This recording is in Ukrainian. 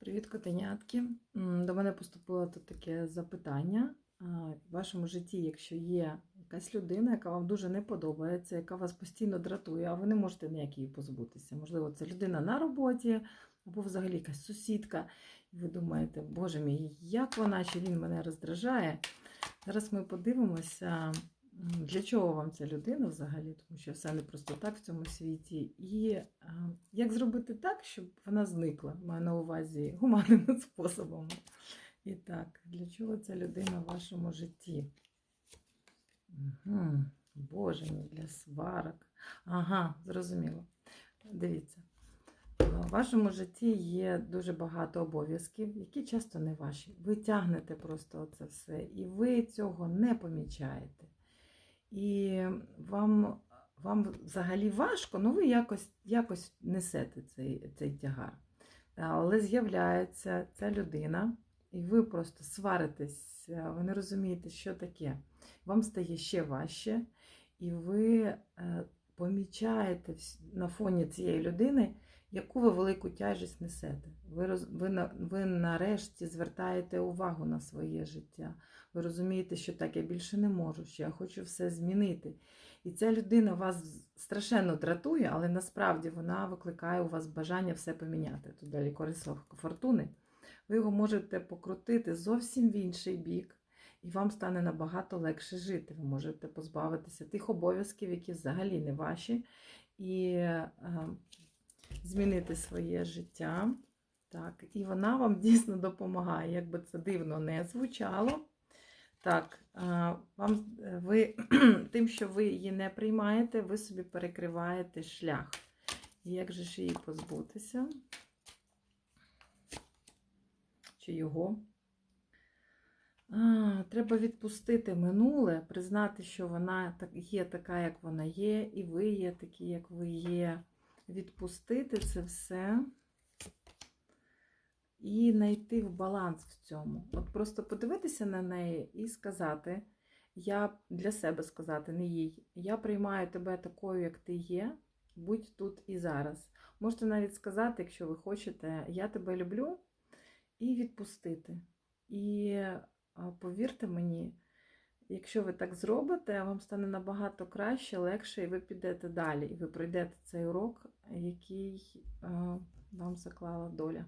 Привіт, котенятки. До мене поступило тут таке запитання. В вашому житті, якщо є якась людина, яка вам дуже не подобається, яка вас постійно дратує, а ви не можете ніяк її позбутися. Можливо, це людина на роботі або взагалі якась сусідка. І ви думаєте, боже мій, як вона чи він мене роздражає. Зараз ми подивимося, для чого вам ця людина взагалі, тому що все не просто так в цьому світі. І як зробити так, щоб вона зникла, маю на увазі гуманними способами. І так, для чого ця людина в вашому житті? Угу. Боже мій, для сварок. Ага, зрозуміло. Дивіться. В вашому житті є дуже багато обов'язків, які часто не ваші. Ви тягнете просто це все, і ви цього не помічаєте. І вам, вам взагалі важко, ну ви якось, якось несете цей, цей тягар. Але з'являється ця людина, і ви просто сваритесь, ви не розумієте, що таке. Вам стає ще важче, і ви е, помічаєте на фоні цієї людини, яку ви велику тяжесть несете. Ви, роз, ви, ви нарешті звертаєте увагу на своє життя. Ви розумієте, що так я більше не можу, що я хочу все змінити. І ця людина вас страшенно дратує, але насправді вона викликає у вас бажання все поміняти. Тут далі колесо фортуни. Ви його можете покрутити зовсім в інший бік, і вам стане набагато легше жити. Ви можете позбавитися тих обов'язків, які взагалі не ваші, і е, змінити своє життя. Так, і вона вам дійсно допомагає, як би це дивно не звучало. Так, вам е, ви тим, що ви її не приймаєте, ви собі перекриваєте шлях. Як же ж її позбутися? Чи його? А, треба відпустити минуле, признати, що вона є така, як вона є, і ви є такі, як ви є. Відпустити це все і знайти в баланс в цьому. От просто подивитися на неї і сказати, я для себе сказати, не їй, я приймаю тебе такою, як ти є, будь тут і зараз. Можете навіть сказати, якщо ви хочете, я тебе люблю, і відпустити. І повірте мені, якщо ви так зробите, вам стане набагато краще, легше, і ви підете далі, і ви пройдете цей урок, який нам вам заклала доля.